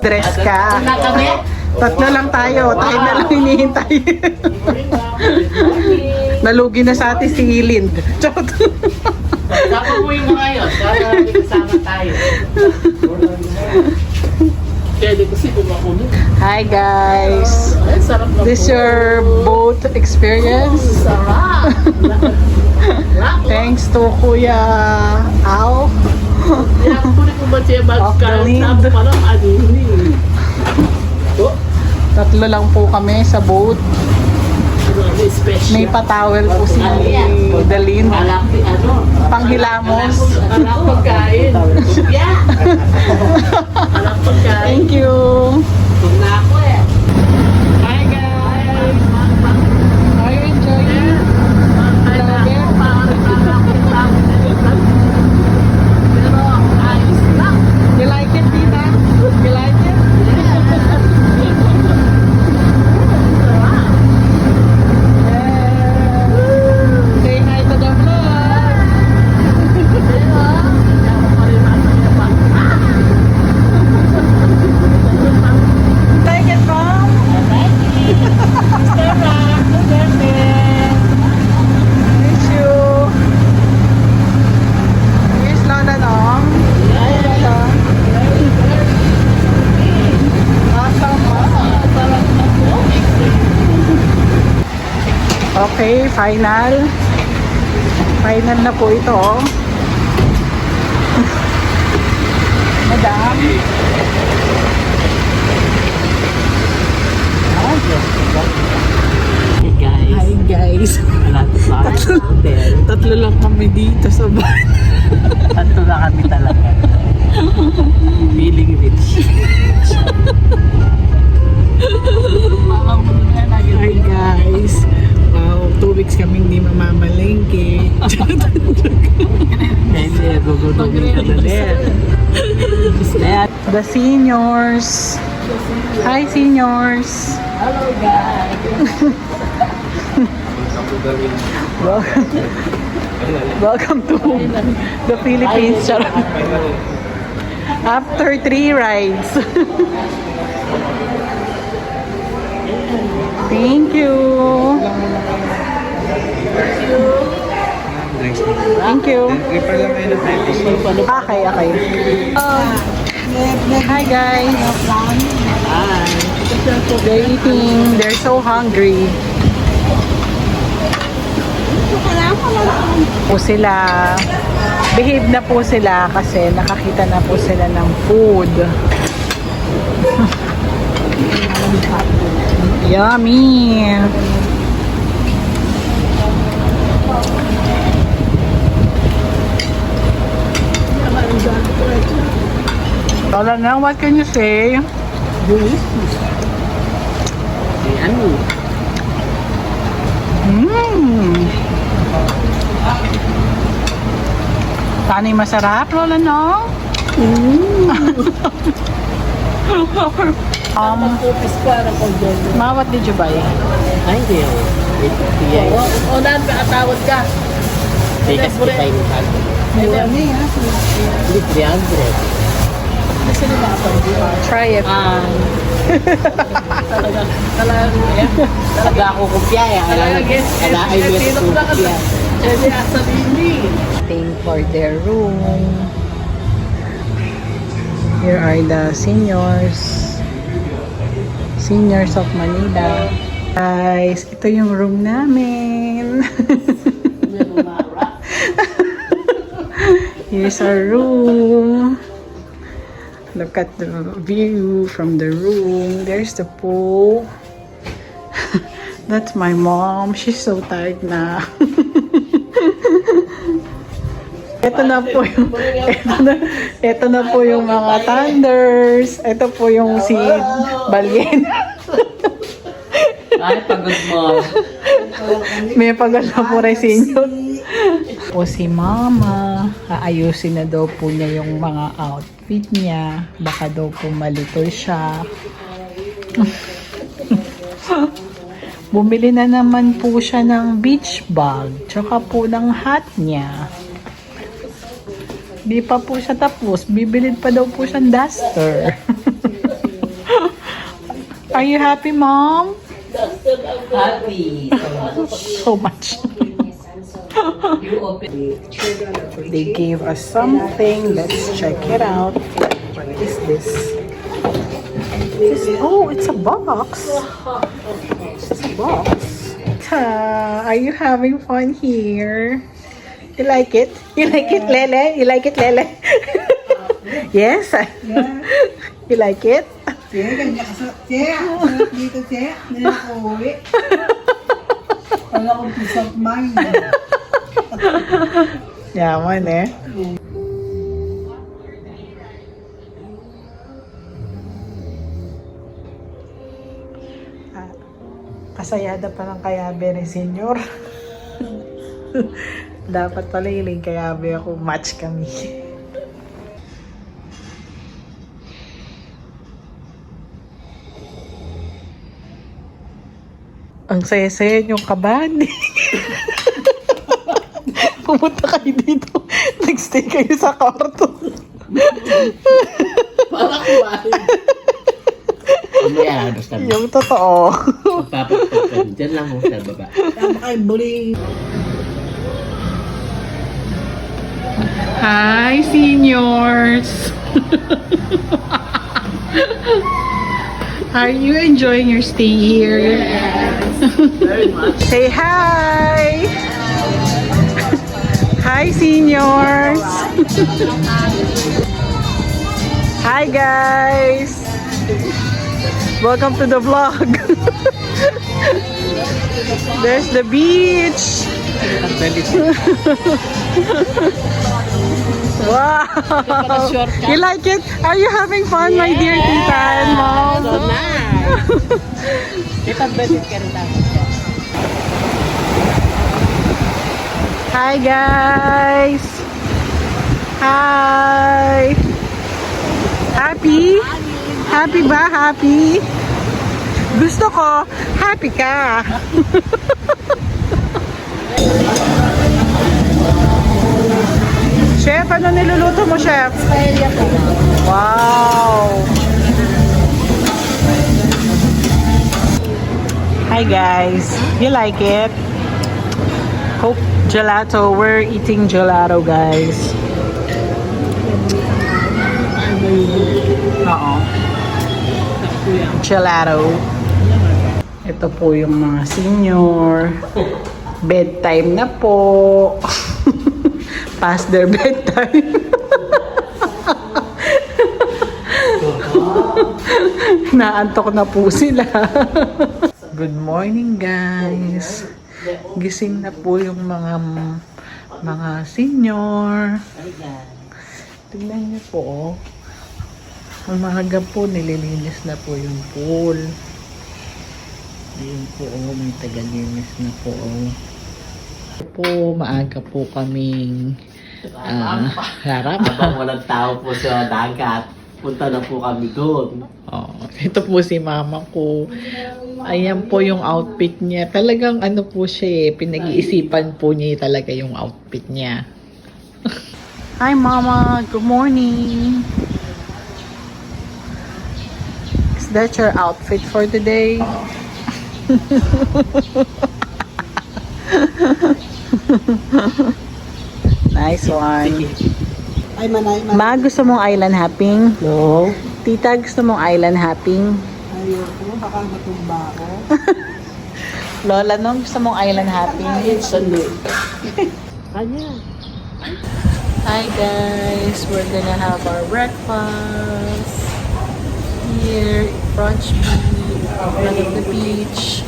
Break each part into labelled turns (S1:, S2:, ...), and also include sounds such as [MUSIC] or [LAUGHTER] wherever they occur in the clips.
S1: Dress ka. Tatlo lang tayo. Tayo na lang hinihintay. [LAUGHS] Nalugi na sa atin si Lind. Chot.
S2: Dapat mo yung mga yun. May kasama tayo.
S1: Hi guys. This your boat experience?
S2: Sarap! [LAUGHS]
S1: Thanks to Kuya Al. Off the
S2: mag-count
S1: lead.
S2: na parang ano yun eh. Oh,
S1: Tatlo lang po kami sa boat. May patawel po si Dalin. Panghilamos.
S2: Ko pagkain. [LAUGHS]
S1: Thank you. Okay, final. Final na po ito. oh. [LAUGHS] Madam.
S2: Hey guys.
S1: Hi guys.
S2: Hotel.
S1: Tatlo lang kami dito sa van.
S2: Tanto na kami talaga. [LAUGHS] Feeling
S1: The seniors. Hi seniors.
S2: Hello guys.
S1: Welcome. [LAUGHS] Welcome to the Philippines. After three rides. [LAUGHS] Thank you. Thank you. Okay, okay. Hi guys.
S2: Hi.
S1: They're eating. They're so hungry. Po sila. Behave na po sila kasi nakakita na po sila ng food. [LAUGHS] Yummy! Wala na, what can you say?
S2: Ano?
S1: Mmm! Tanay masarap, Lola, [LAUGHS] um,
S2: para ko dyan.
S1: Ma, what did you buy?
S2: Ay, hindi ako. Oo, oo, dahil nakatawad ka. Tikas ko tayo ng talo. Hindi, 300. Kasi nila ako.
S1: Try it.
S2: Ah. Talaga, talaga, talaga ako kumpya eh. Talaga, Kala ay meron kumpya. Kasi asa dini.
S1: Waiting for their room. Here are the seniors. Seniors of Manila. Guys, ito yung room namin. [LAUGHS] Here's our room. Look at the view from the room. There's the pool. [LAUGHS] That's my mom. She's so tired na. [LAUGHS] ito na po yung ito na, ito na po yung mga thunders. Ito po yung si Balyen.
S2: Ay, pagod mo.
S1: May pagod na po rin sinyo. Po si mama, aayusin na daw po niya yung mga outfit niya. Baka daw po malito siya. [LAUGHS] Bumili na naman po siya ng beach bag, tsaka po ng hat niya. Di pa po siya tapos, bibilid pa daw po siyang duster. [LAUGHS] Are you happy, Mom?
S2: Happy. [LAUGHS]
S1: So much. They gave us something. Let's check it out. What is this? This- oh, it's a box. It's a box. Ta, are you having fun here? You like it? You like it, Lele? You like it, Lele? [LAUGHS] yes? you like it?
S3: Che, ganyan ka sa... Sarap dito, Che. Hindi na ako uwi. Wala akong peace of mind. [LAUGHS]
S1: Yaman eh. Ah, Kasayada pa ng kayabe ni Senyor. [LAUGHS] Dapat pala hiling kayabe ako. Match kami. [LAUGHS] Ang saya-saya yung kaban. Pumunta kayo dito. [LAUGHS] Nagstay kayo sa kwarto.
S2: Para kumain. Mamaya, basta
S1: Yung totoo.
S2: magpapagpag Diyan lang mo sa baba.
S3: Tama kay bullying.
S1: Hi, seniors! Are you enjoying your stay here?
S2: Very much. [LAUGHS]
S1: Say hi! Hi, seniors! [LAUGHS] hi, guys! Welcome to the vlog! [LAUGHS] There's the beach! [LAUGHS] Wow! You like it? Are you having fun, my dear tita and mom?
S2: So nice.
S1: Hi guys! Hi! Happy? Happy ba? Happy? Gusto ko, happy ka! [LAUGHS] Chef, ano niluluto mo, Chef? Wow! Hi guys! You like it? Coke gelato. We're eating gelato, guys. Oo. Gelato. Ito po yung mga senior. Bedtime na po. [LAUGHS] Past their bedtime. [LAUGHS] Naantok na po sila. [LAUGHS] Good morning, guys. Gising na po yung mga mga senior. Tingnan niyo po. oh. Ang mahaga po, nililinis na po yung pool. Ayun po, oh, may tagalinis na po. Oh. Po, maaga po kaming ah, harap.
S2: Habang walang tao po sa dagat, punta na po kami doon.
S1: Oh, ito po si mama ko. Ayan po yung outfit niya. Talagang ano po siya eh, pinag-iisipan po niya talaga yung outfit niya. [LAUGHS] Hi mama, good morning. Is that your outfit for today? [LAUGHS] nice one.
S3: Ay, manay, manay.
S1: Ma, gusto mong island hopping?
S2: No?
S1: Tita, gusto mong island hopping?
S3: Ayoko, baka matumba ako. [LAUGHS]
S1: Lola, nung gusto mong island hopping? [LAUGHS]
S2: Kanya.
S1: Hi guys, we're gonna have our breakfast here Brunch Beach, of the beach.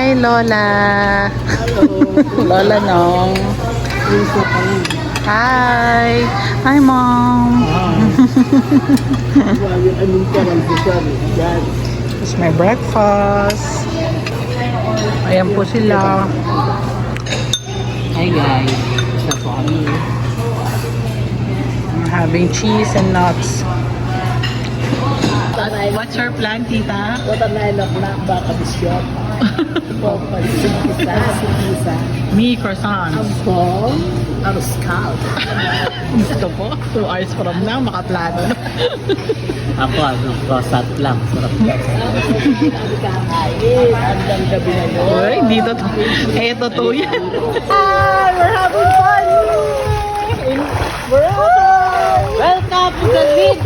S1: Hi, Lola. Lola Nong. Hi. Hi, Mom. It's my breakfast. Ayan po sila.
S2: Hi guys. Sa po kami.
S1: We're having cheese and nuts. What's your plan, tita?
S2: What a nine o'clock baka bisyot. Sigisa, sigisa.
S1: Me, croissants.
S2: Ampong, aruskal.
S1: Gusto po. Two hours from now, makaplano.
S2: Ako, ano, croissant lang. Sarap ka. Kakain, hanggang gabi na yun.
S1: Uy, dito to. Eh, totoo yan.
S2: Hi, we're having fun! We're Welcome to the Lead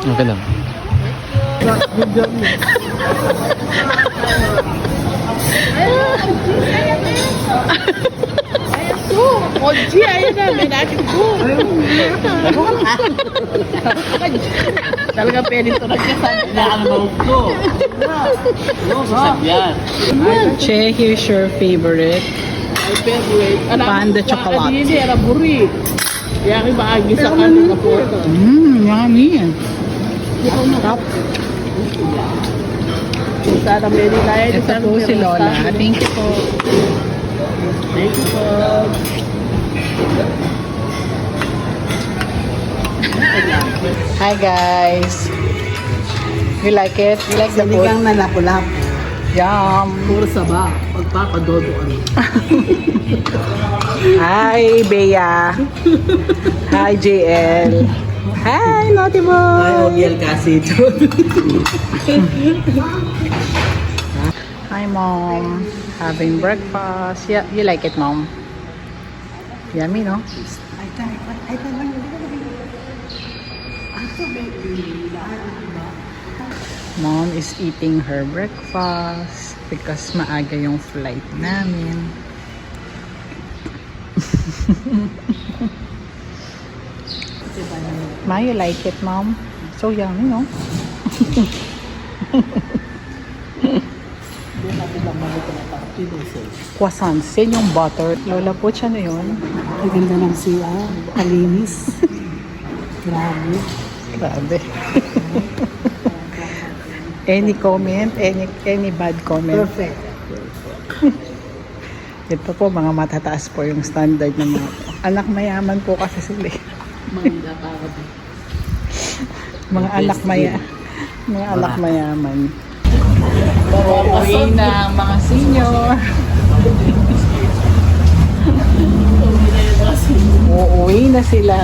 S1: Okay lang.
S2: Oji, ayun na, may natin ko. Talaga pwede ito nagkasabi na ang mahog ko. No, sasagyan.
S1: Che, here's your favorite. Panda chocolate.
S2: Hindi, era buri. Kaya kayo maagi sa kanin na po.
S1: Mmm, yummy. Sarap.
S2: Sana may tayo.
S1: Ito po si Lola. Thank you po.
S2: Thank you po.
S1: Hi guys. You like it? You like the food?
S3: Sinigang na lapulap.
S1: Yum.
S2: Puro saba. Pagpapadodo ano. [LAUGHS]
S1: Hi, Bea. Hi, JL. Hi, Naughty Boy.
S2: kasi ito.
S1: Hi, Mom. Having breakfast. Yeah, you like it, Mom? Yummy, no?
S3: Ay, ay, ay, ay,
S1: Mom is eating her breakfast because maaga yung flight namin. [LAUGHS] Ma, you like it, Mom? So yummy, no? Croissants. Yan yung butter. Lola po siya na yun.
S3: Ang ganda ng siya. Kalinis. Grabe.
S1: Grabe. any comment? Any any bad comment?
S3: Perfect.
S1: Ito po, mga matataas po yung standard ng mga anak mayaman po kasi sila.
S2: Mangga din.
S1: Mga
S2: best
S1: maya, mga anak
S2: Wala.
S1: mayaman. Uuwi na ang mga senior. Uuwi na sila.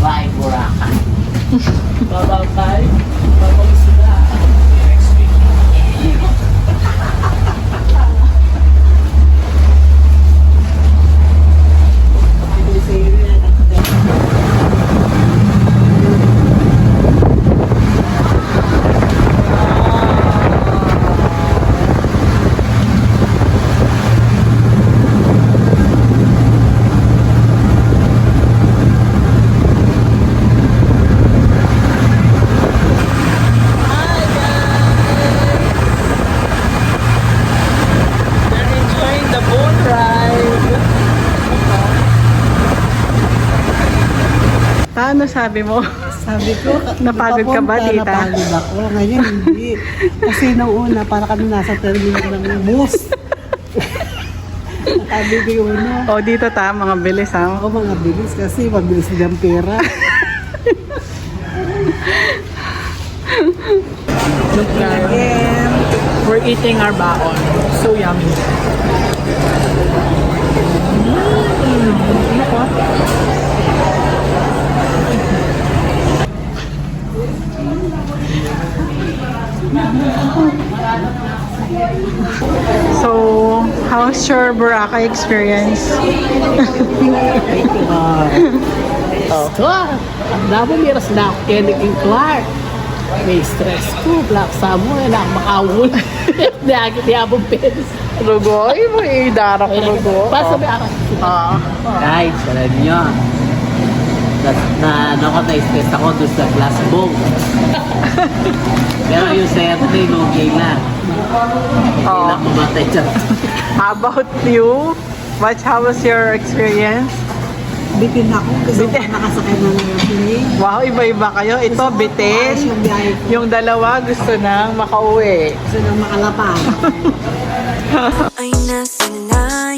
S2: Bye, Boracay. Bye-bye. Bye-bye sila.
S1: They're enjoying the boat ride. Paano sabi mo? [LAUGHS]
S3: Sabi ko,
S1: Napagod ka ba, tita?
S3: Napagod ako. Ngayon, hindi. Kasi nung una, para kami nasa terminal ng bus. [LAUGHS] Sabi ko yung una.
S1: O dito ta, mga bilis ha.
S3: Ako mga bilis kasi mabilis din ang pera. [LAUGHS]
S1: Look guys. We're eating our baon. So yummy. So, how's your Boracay experience? [LAUGHS]
S2: Oh. Clark! Ang dami miras na ako Kenny King Clark. May stress ko. Black Samuel. Na makawul. Nakakit [LAUGHS] yabong penis.
S1: Rugoy mo eh, darap rugo.
S2: Basta may aras.
S1: Ah.
S2: Guys, alam niyo. Na, na, ano ko, na-stress ako doon sa glass bowl. [LAUGHS] Pero yung Saturday, okay lang. Okay
S1: Oo.
S2: lang mamatay dyan.
S1: How about you? What, how was your experience?
S3: Bitin ako kasi
S1: Bitin.
S3: nakasakay na ng airplane.
S1: Wow, iba-iba kayo. Ito,
S3: Ayos
S1: bitin.
S3: yung.
S1: Yung dalawa gusto nang makauwi.
S3: Gusto nang makalapag.
S4: ay nasa na